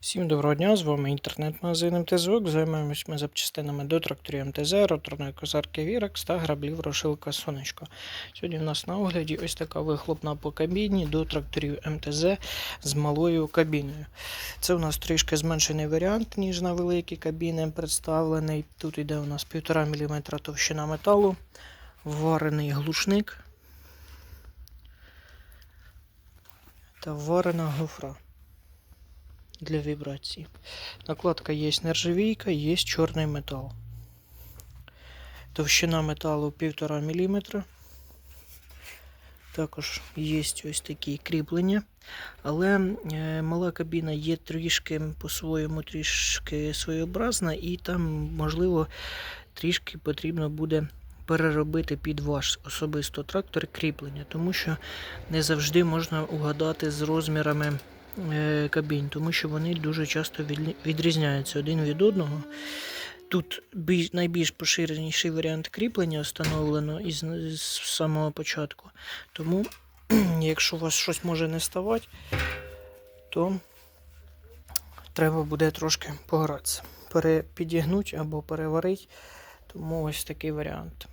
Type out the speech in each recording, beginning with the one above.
Всім доброго дня, з вами інтернет-магазин МТЗОК. Займаємось ми запчастинами до тракторів МТЗ, роторної козарки Вірекс та граблів Рошилка Сонечко. Сьогодні у нас на огляді ось така вихлопна по кабіні до тракторів МТЗ з малою кабіною. Це у нас трішки зменшений варіант, ніж на великі кабіни представлений. Тут йде у нас 1,5 мм товщина металу, варений глушник та варена гофра для вібрації. Накладка є нержавійка, є чорний метал. Товщина металу 1,5 мм. Також є ось такі кріплення. Але е, мала кабіна є трішки по-своєму трішки своєобразна, і там, можливо, трішки потрібно буде переробити під ваш особисто трактор кріплення, тому що не завжди можна угадати з розмірами е, кабін, тому що вони дуже часто відрізняються один від одного. Тут найбільш поширеніший варіант кріплення встановлено із, з самого початку. Тому, якщо у вас щось може не ставати, то треба буде трошки погратися. Перепідігнути або переварити. Тому ось такий варіант.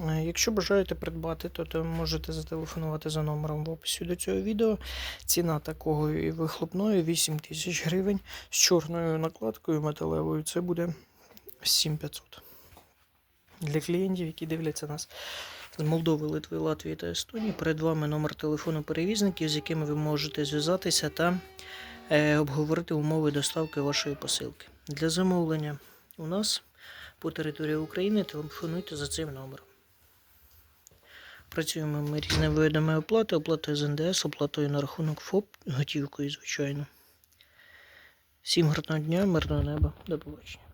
Е, Якщо бажаєте придбати, то, то можете зателефонувати за номером в описі до цього відео. Ціна такого і вихлопної 8 тисяч гривень з чорною накладкою металевою. Це буде 7500. Для клієнтів, які дивляться нас з Молдови, Литви, Латвії та Естонії, перед вами номер телефону перевізників, з якими ви можете зв'язатися та е, обговорити умови доставки вашої посилки. Для замовлення у нас по території України телефонуйте за цим номером. Працюємо ми різними видами оплати, оплатою з НДС, оплатою на рахунок ФОП, готівкою, звичайно. Всім гарного дня, мирного неба, до побачення.